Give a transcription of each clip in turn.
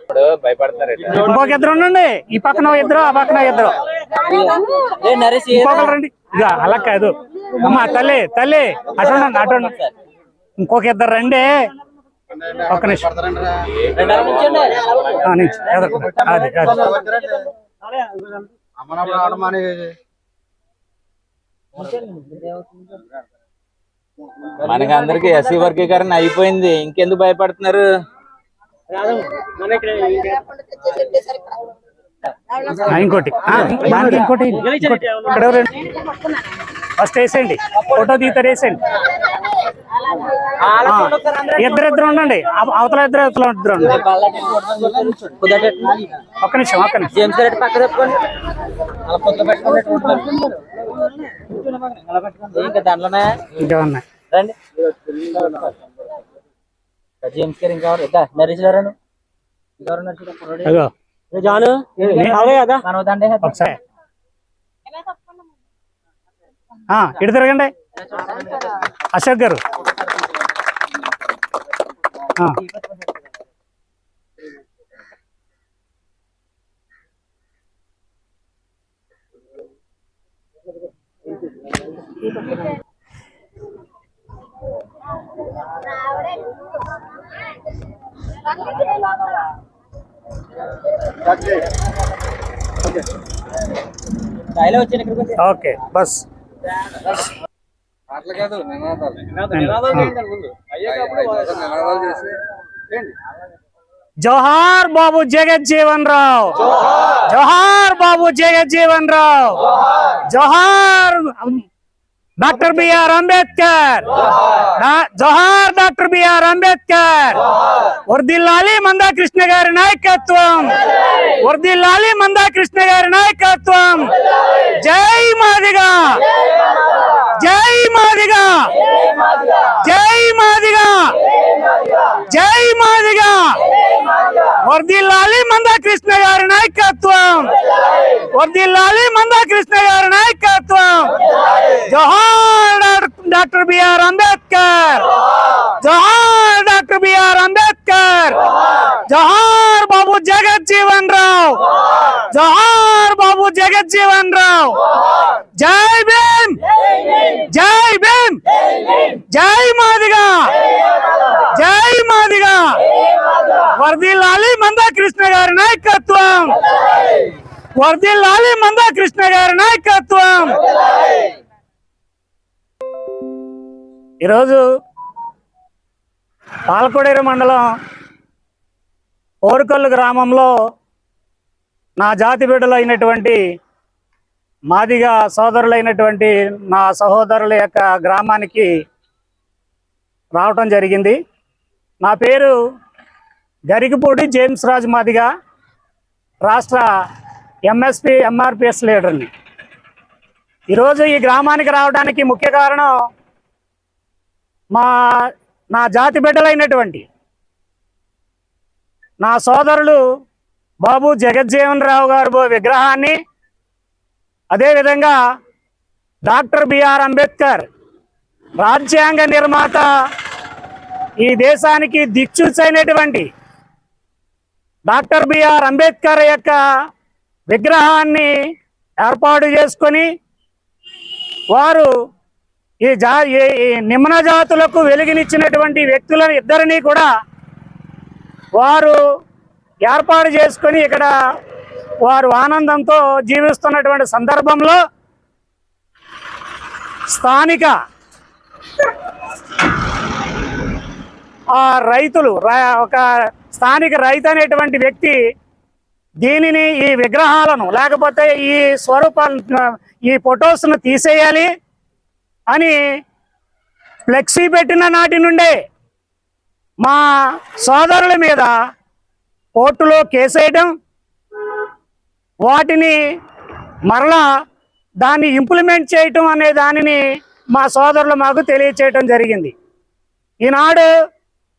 ఇప్పుడు భయపడతారు ఇంకొక ఇద్దరు ఉండండి. ఈ పక్కన ఇద్దరు ఆ పక్కన ఇద్దరు. ఇంకొకరు రండి. ఇక అలా కాదు. అమ్మా తల్లి తల్లి అటు అటు ఇంకొక ఇద్దరు రండి. ఒక్క నిమిషం. అది అది. మనకి అందరికి ఎస్సీ వర్గీకరణ అయిపోయింది. ఇంకెందుకు భయపడుతున్నారు? ఇంకోటి ఆ, దానికి ఇంకోటి. ఇక్కడ ఫస్ట్ వేసేయండి. ఫోటో తీతారు వేసేయండి. ఇద్దరిద్దరు ఉండండి. అవ- అవతల ఇద్దరు అవతల ఇద్దరు ఒక్క నిమిషం ఒక్క నిమిషం. ఇంకా ఉన్నాయి? రండి. జేమ్స్ గారు? ఇద్దా, నరేష్ గారు జాను? కదా? ఇటు తిరగండి. అశోక్ గారు. ఓకే బస్. అట్లా కాదు నినాదాలు. నినాదాలు చేసి. జోహార్ బాబు జగజ్జీవన్ రావు. జోహార్. బాబు జగజ్జీవన్ రావు. జోహార్. Doctor BR Ambedkar. జోహార్. Doctor BR Ambedkar. వర్దిల్లాలి మందా కృష్ణ గారి నాయకత్వం. వర్దిల్లాలి. మందా కృష్ణ గారి నాయకత్వం. జై మాదిగా. జై మాదిగా జై మాదిగా జై మాదిగా వర్దిల్లాలి మందా కృష్ణ గారి నాయకత్వం వర్దిల్లాలి మందా కృష్ణ గారి నాయకత్వం జోహార్ డాక్టర్- డాక్టర్ బిఆర్ అంబేద్కర్ జోహార్ డాక్టర్ బిఆర్ అంబేద్కర్ జోహార్ బాబు జగజ్జీవన్ రావు జోహార్ బాబు జగజ్జీవన్ రావు జై భీమ్ జై భీమ్ జై మాదిగా జై మాదిగా వర్దిల్లాలి మందా కృష్ణ గారి నాయకత్వం వర్దిల్లాలి మందా కృష్ణ గారి నాయకత్వం. ఈరోజు పాలకొడేరు మండలం ఓరుకల్లు గ్రామంలో నా జాతి బిడ్డలు అయినటువంటి మాదిగా సోదరులైనటువంటి నా సహోదరుల యొక్క గ్రామానికి రావటం జరిగింది. నా పేరు గరికపూడి జేమ్స్ రాజు మాదిగా రాష్ట్ర ఎంఎస్పి ఎంఆర్పిఎస్ లీడర్ని. ఈరోజు ఈ గ్రామానికి రావడానికి ముఖ్య కారణం మా నా జాతి బిడ్డలైనటువంటి నా సోదరులు బాబు జగజ్జీవన్ రావు గారు విగ్రహాన్ని అదేవిధంగా డాక్టర్ బిఆర్ అంబేద్కర్ రాజ్యాంగ నిర్మాత ఈ దేశానికి దిక్చూచైనటువంటి డాక్టర్ బిఆర్ అంబేద్కర్ యొక్క విగ్రహాన్ని ఏర్పాటు చేసుకొని వారు ఈ జా ఈ నిమ్న జాతులకు వెలుగునిచ్చినటువంటి వ్యక్తులను ఇద్దరిని కూడా వారు ఏర్పాటు చేసుకొని ఇక్కడ వారు ఆనందంతో జీవిస్తున్నటువంటి సందర్భంలో స్థానిక ఆ రైతులు ఒక స్థానిక రైతు అనేటువంటి వ్యక్తి దీనిని ఈ విగ్రహాలను లేకపోతే ఈ స్వరూపాలను ఈ ఫొటోస్ను తీసేయాలి అని ఫ్లెక్సీ పెట్టిన నాటి నుండే మా సోదరుల మీద కోర్టులో కేసేయడం వాటిని మరలా దాన్ని ఇంప్లిమెంట్ చేయటం అనే దానిని మా సోదరులు మాకు తెలియచేయటం జరిగింది. ఈనాడు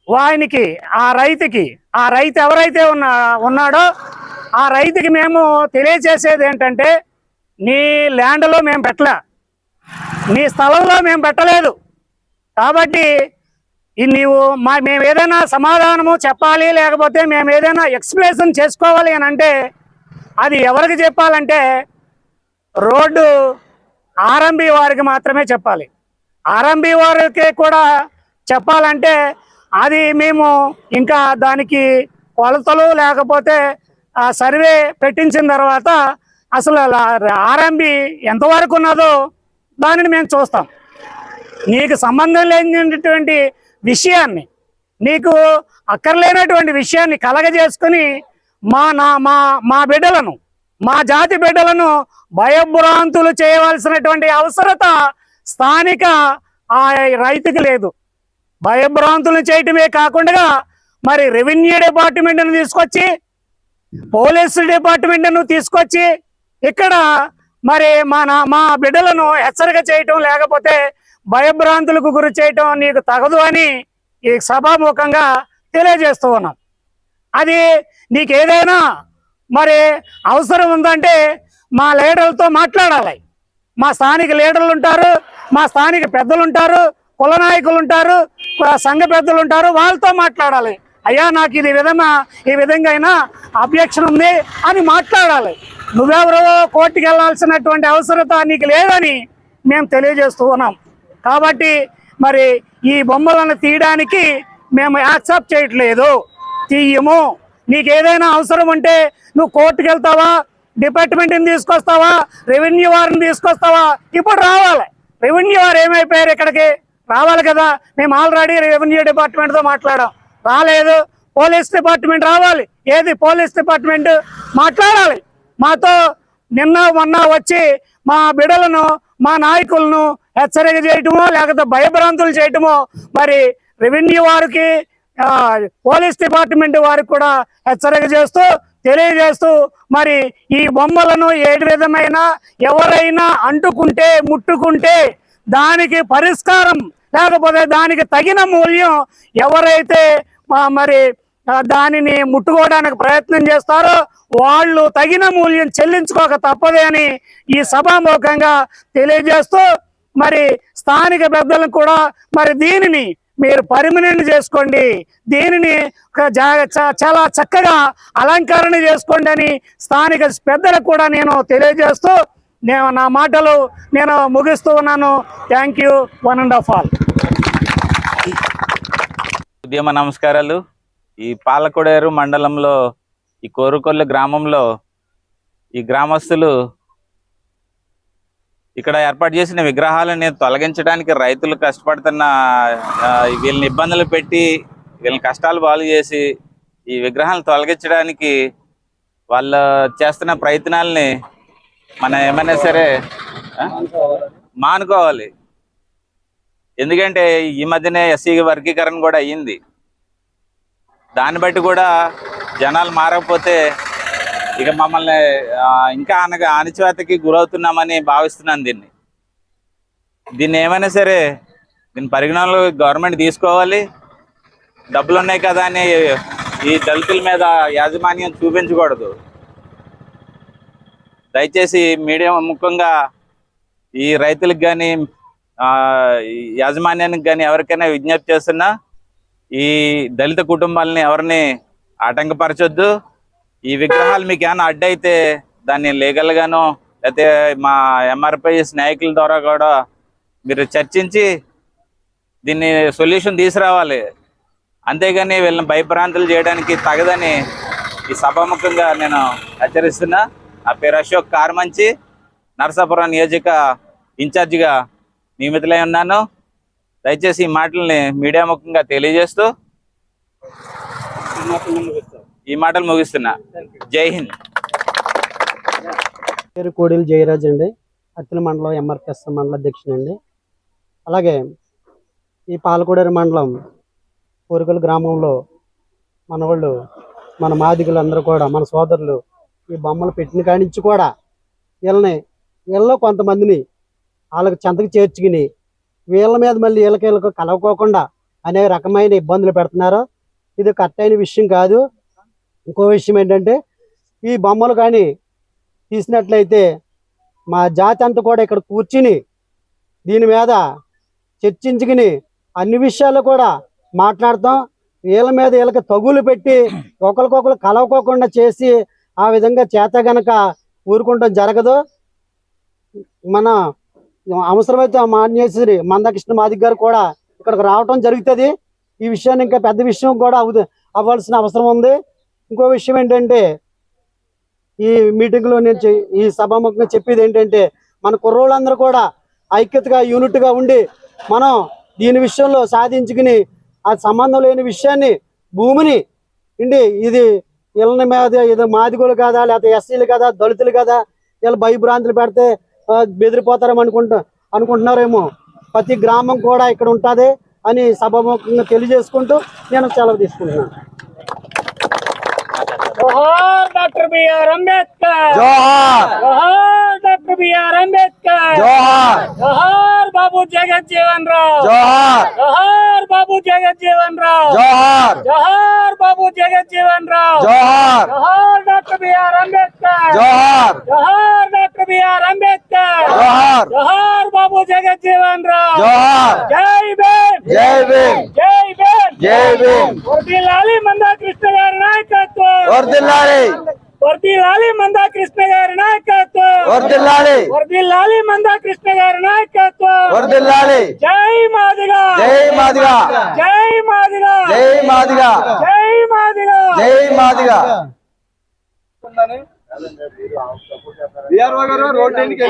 వాయనికి ఆ రైతుకి ఆ రైతు ఎవరైతే ఉన్నా ఉన్నాడో ఆ రైతుకి మేము తెలియజేసేది ఏంటంటే నీ ల్యాండ్లో మేము పెట్టలే. నీ స్థలంలో మేము పెట్టలేదు. కాబట్టి నీవు మా మేము ఏదైనా సమాధానము చెప్పాలి లేకపోతే మేము ఏదైనా ఎక్స్ప్లెనేషన్ చేసుకోవాలి అని అంటే అది ఎవరికి చెప్పాలంటే రోడ్డు ఆర్ఎంబి వారికి మాత్రమే చెప్పాలి. ఆర్ఎంబి వారికి కూడా చెప్పాలంటే అది మేము ఇంకా దానికి కొలతలు లేకపోతే ఆ సర్వే పెట్టించిన తర్వాత అసలు ఆర్ఎంబి ఎంతవరకు ఉన్నదో దానిని మేము చూస్తాం. నీకు సంబంధం లేనటువంటి విషయాన్ని నీకు అక్కర్లేనటువంటి విషయాన్ని కలగజేసుకుని మా నా మా మా బిడ్డలను మా జాతి బిడ్డలను భయభ్రాంతులు చేయవలసినటువంటి అవసరత స్థానిక ఆ రైతుకి లేదు. భయభ్రాంతులు చేయటమే కాకుండా మరి రెవెన్యూ డిపార్ట్మెంట్ను తీసుకొచ్చి పోలీసు డిపార్ట్మెంట్ను తీసుకొచ్చి ఇక్కడ మరి మన మా బిడ్డలను హెచ్చరిక చేయటం లేకపోతే భయభ్రాంతులకు గురి చేయటం నీకు తగదు అని ఈ సభాముఖంగా తెలియజేస్తూ ఉన్నాం. అది నీకు ఏదైనా మరి అవసరం ఉందంటే మా లీడర్లతో మాట్లాడాలి. మా స్థానిక లీడర్లు ఉంటారు మా స్థానిక పెద్దలు ఉంటారు కుల నాయకులు ఉంటారు సంఘ పెద్దలు ఉంటారు వాళ్ళతో మాట్లాడాలి. అయ్యా నాకు ఇది విధంగా ఈ విధంగా అయినా అబ్జెక్షన్ ఉంది అని మాట్లాడాలి. నువ్వెవరో కోర్టుకి వెళ్ళాల్సినటువంటి అవసరత నీకు లేదని మేము తెలియజేస్తూ ఉన్నాం. కాబట్టి మరి ఈ బొమ్మలను తీయడానికి మేము యాక్సెప్ట్ చేయట్లేదు. తీయము. నీకు ఏదైనా అవసరం ఉంటే నువ్వు కోర్టుకి వెళ్తావా? డిపార్ట్మెంట్ని తీసుకొస్తావా? రెవెన్యూ వారిని తీసుకొస్తావా? ఇప్పుడు రావాలి. రెవెన్యూ వారు ఏమైపోయారు? ఇక్కడికి రావాలి కదా. మేము ఆల్రెడీ రెవెన్యూ డిపార్ట్మెంట్తో మాట్లాడాం. రాలేదు. పోలీస్ డిపార్ట్మెంట్ రావాలి. ఏది పోలీస్ డిపార్ట్మెంట్? మాట్లాడాలి. మాతో నిన్న మొన్న వచ్చి మా బిడలను మా నాయకులను హెచ్చరిక చేయటమో లేకపోతే భయభ్రాంతులు చేయటమో మరి రెవెన్యూ వారికి పోలీస్ డిపార్ట్మెంట్ వారికి కూడా హెచ్చరిక చేస్తూ తెలియజేస్తూ మరి ఈ బొమ్మలను ఏ విధమైన ఎవరైనా అంటుకుంటే ముట్టుకుంటే దానికి పరిష్కారం లేకపోతే దానికి తగిన మూల్యం ఎవరైతే మరి దానిని ముట్టుకోవడానికి ప్రయత్నం చేస్తారో వాళ్ళు తగిన మూల్యం చెల్లించుకోక తప్పదే అని ఈ సభాముఖంగా తెలియజేస్తూ మరి స్థానిక పెద్దలను కూడా మరి దీనిని మీరు పర్మనెంట్ చేసుకోండి. దీనిని ఒక చాలా చక్కగా అలంకరణ చేసుకోండి అని స్థానిక పెద్దలకు కూడా నేను తెలియజేస్తూ నేను నా మాటలు నేను ముగిస్తూ ఉన్నాను. Thank you one and of all ఉద్యమ నమస్కారాలు. ఈ పాలకొడేరు మండలంలో ఈ కోరుకొల్ల గ్రామంలో ఈ గ్రామస్తులు ఇక్కడ ఏర్పాటు చేసిన విగ్రహాలని తొలగించడానికి రైతులు కష్టపడుతున్న వీళ్ళని ఇబ్బందులు పెట్టి వీళ్ళని కష్టాలు బాగు చేసి ఈ విగ్రహాలను తొలగించడానికి వాళ్ళు చేస్తున్న ప్రయత్నాలని మనం ఏమైనా సరే మానుకోవాలి. ఎందుకంటే ఈ మధ్యనే ఎస్సీ వర్గీకరణ కూడా అయ్యింది. దాన్ని బట్టి కూడా జనాలు మారకపోతే ఇక మమ్మల్ని ఇంకా అనగా అణచివేతకి గురవుతున్నామని భావిస్తున్నాను దీన్ని. దీన్ని ఏమైనా సరే దీని పరిగణనలో గవర్నమెంట్ తీసుకోవాలి. డబ్బులు ఉన్నాయి కదా అని ఈ దళితుల మీద యాజమాన్యం చూపించకూడదు. దయచేసి మీడియా ముఖ్యంగా ఈ రైతులకు కానీ యాజమాన్యానికి కానీ ఎవరికైనా విజ్ఞప్తి చేస్తున్నా ఈ దళిత కుటుంబాలని ఎవరిని ఆటంకపరచొద్దు. ఈ విగ్రహాలు మీకు ఏమైనా అడ్డైతే దాన్ని లీగల్గాను లేకపోతే మా ఎంఆర్పిఎస్ నాయకుల ద్వారా కూడా మీరు చర్చించి దీన్ని సొల్యూషన్ తీసుకురావాలి. అంతేగాని వీళ్ళని భయభ్రాంతులు చేయడానికి తగదని ఈ సభాముఖంగా నేను హెచ్చరిస్తున్నా. నా పేరు అశోక్ కార్మంచి నరసాపురం నియోజక ఇన్ఛార్జిగా నియమితులై ఉన్నాను. దయచేసి ఈ మాటల్ని మీడియా ముఖంగా తెలియజేస్తూ ఈ మాటలు ముగిస్తున్నా. జై హింద్. పేరు కోడేలు జయరాజ్ అండి. అత్తిల మండలం ఎంఆర్పిఎస్ మండల అధ్యక్షుడండి అలాగే ఈ పాలకోడేరు మండలం కోరికల గ్రామంలో మన వాళ్ళు మన మాదిగలు అందరూ కూడా మన సోదరులు ఈ బొమ్మలు పెట్టిన కానించి నుంచి కూడా వీళ్ళని వీళ్ళలో కొంతమందిని వాళ్ళకి చెంతకు చేర్చుకుని వీళ్ళ మీద మళ్ళీ వీళ్ళకి వీళ్ళకి కలవకోకుండా అనే రకమైన ఇబ్బందులు పెడుతున్నారు. ఇది కరెక్ట్ అయిన విషయం కాదు. ఇంకో విషయం ఏంటంటే ఈ బొమ్మలు కానీ తీసినట్లయితే మా జాతి అంతా కూడా ఇక్కడ కూర్చుని దీని మీద చర్చించుకుని అన్ని విషయాలు కూడా మాట్లాడతాం. వీళ్ళ మీద వీళ్ళకి తగులు పెట్టి ఒకరికొకరు కలవకోకుండా చేసి ఆ విధంగా చేత గనక ఊరుకుంటాం జరగదు. మన అవసరమైతే మాన్యేశ్వరి మందకృష్ణ మాదిక్ గారు కూడా ఇక్కడికి రావటం జరుగుతుంది. ఈ విషయాన్ని ఇంకా పెద్ద విషయం కూడా అవ్వాల్సిన అవసరం ఉంది. ఇంకో విషయం ఏంటంటే ఈ మీటింగ్లో నేను ఈ సభాముఖంగా చెప్పేది ఏంటంటే మన కుర్రోళ్ళందరూ కూడా ఐక్యతగా యూనిట్గా ఉండి మనం దీని విషయంలో సాధించుకుని ఆ సంబంధం లేని విషయాన్ని భూమిని ఇండి ఇది వీళ్ళని మీద ఇది మాదిగోలు కాదా లేకపోతే ఎస్సీలు కదా దళితులు కదా వీళ్ళు భయభ్రాంతులు పెడితే బెదిరిపోతారేమో అనుకుంటా అనుకుంటున్నారేమో. ప్రతి గ్రామం కూడా ఇక్కడ ఉంటుంది అని సభాముఖంగా తెలియజేసుకుంటూ నేను సెలవు తీసుకుంటున్నాను. Doctor BR Ambedkar. జోహార్. Doctor BR Ambedkar. జోహార్. జోహార్ బాబు జగజ్జీవన్ రావు. జోహార్. జోహార్ బాబు జగజ్జీవన్ రావు. జోహార్. జోహార్ బాబు జగజ్జీవన్ రావు. జోహార్. జోహార్ డాక్టర్ బిఆర్ అంబేద్కర్. జోహార్. జోహార్ డాక్టర్ బిఆర్ అంబేద్కర్ జోహార్. జోహార్ బాబు జగజ్జీవన్ రావు. జోహార్. జై భీమ్. జై భీమ్. జై భీమ్. జై భీమ్. వర్దిల్లాలి మందా కృష్ణ గారి నాయకత్వం. వర్దిల్లాలి. వర్దిల్లాలి మందా కృష్ణ గారి నాయకత్వం. వర్దిల్లాలి. వర్దిల్లాలి మందా కృష్ణ గారి నాయకత్వం. వర్దిల్లాలి. జై మాదిగా. జై మాదిగా. జై మాదిగా. జై మాదిగా. జై మాదిగా. జై మాదిగా. గారు రోడ్ ఎన్నిక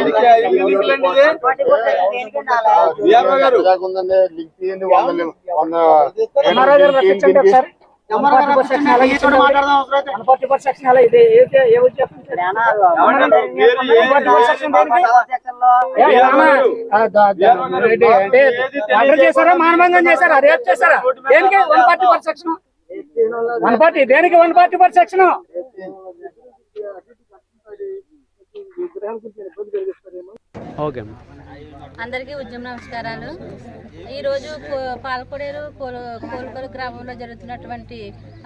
గారు. చేశారా? మానభంగం చేశారా? రేప్ చేశారా? దేనికి? One forty four section one forty దేనికి one forty four section? Okay. అందరికీ ఉద్యమ నమస్కారాలు. ఈరోజు పాలకొడేరు కోలు- కోలుకొలు గ్రామంలో జరుగుతున్నటువంటి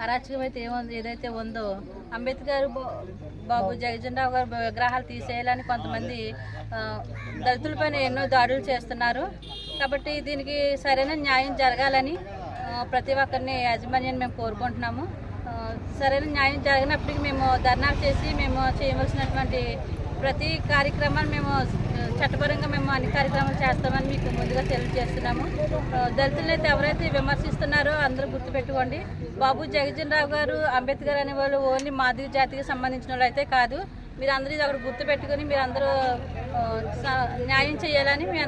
అరాచకం అయితే ఏముంది ఏదైతే ఉందో అంబేద్కర్ బా- బాబు జగజనరావు గారు విగ్రహాలు తీసేయాలని కొంతమంది దళితులపైన ఎన్నో దాడులు చేస్తున్నారు. కాబట్టి దీనికి సరైన న్యాయం జరగాలని ప్రతి ఒక్కరిని యాజమాన్యాన్ని మేము కోరుకుంటున్నాము. సరైన న్యాయం జరిగినప్పటికీ మేము ధర్నాలు చేసి మేము చేయవలసినటువంటి ప్రతి కార్యక్రమాన్ని మేము చట్టపరంగా మేము అన్ని కార్యక్రమాలు చేస్తామని మీకు ముందుగా తెలియజేస్తున్నాము. దళితులైతే అయితే ఎవరైతే విమర్శిస్తున్నారో అందరూ గుర్తుపెట్టుకోండి. బాబు జగజన్ రావు గారు అంబేద్కర్ అనే వాళ్ళు ఓన్లీ మాదిగ జాతికి సంబంధించిన వాళ్ళు అయితే కాదు. మీరు అందరూ ఇది ఒకటి గుర్తుపెట్టుకొని మీరు అందరూ న్యాయం చేయాలని